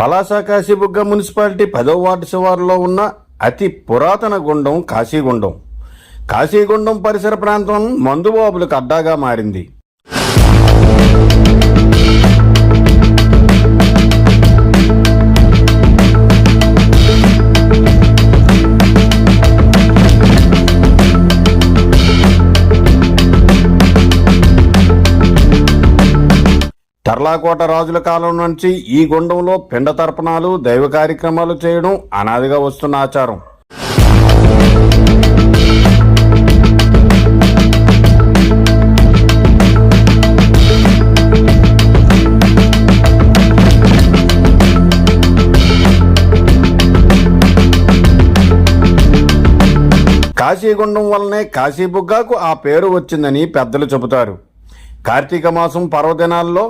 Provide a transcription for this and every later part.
Palasa Kasibugga municipality పదో ward శివారులో ఉన్న అతి పురాతన గుండం కాశీగుండం. కాశీగుండం పరిసర ప్రాంతం మందుబాబులకు అడ్డాగా మారింది. తర్లాకోట రాజుల కాలం నుంచి ఈ గుండంలో పిండ తర్పణాలు దైవ కార్యక్రమాలు చేయడం అనాదిగా వస్తున్న ఆచారం. కాశీగుండం వల్లనే కాశీబుగ్గాకు ఆ పేరు వచ్చిందని పెద్దలు చెబుతారు. కార్తీక మాసం పర్వదినాల్లో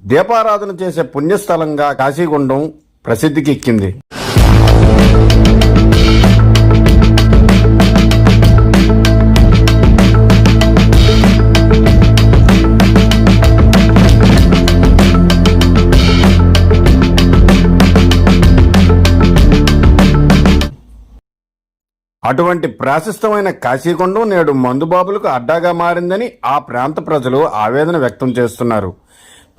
దీపారాధన చేసే పుణ్యస్థలంగా కాశీగుండం ప్రసిద్ధికెక్కింది అటువంటి ప్రాశస్తమైన కాశీగుండం నేడు మందుబాబులకు అడ్డాగా మారిందని ఆ ప్రాంత ప్రజలు ఆవేదన వ్యక్తం చేస్తున్నారు.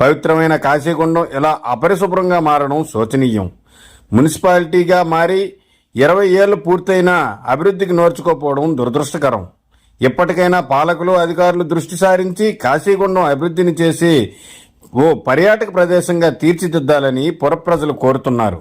పవిత్రమైన కాశీగుండం ఇలా అపరిశుభ్రంగా మారడం శోచనీయం. మున్సిపాలిటీగా మారి ఇరవై ఏళ్ళు పూర్తయినా అభివృద్ధికి నోర్చుకోపోవడం దురదృష్టకరం. ఇప్పటికైనా పాలకులు అధికారులు దృష్టి సారించి కాశీగుండం అభివృద్ధిని చేసి ఓ పర్యాటక ప్రదేశంగా తీర్చిదిద్దాలని పురప్రజలు కోరుతున్నారు.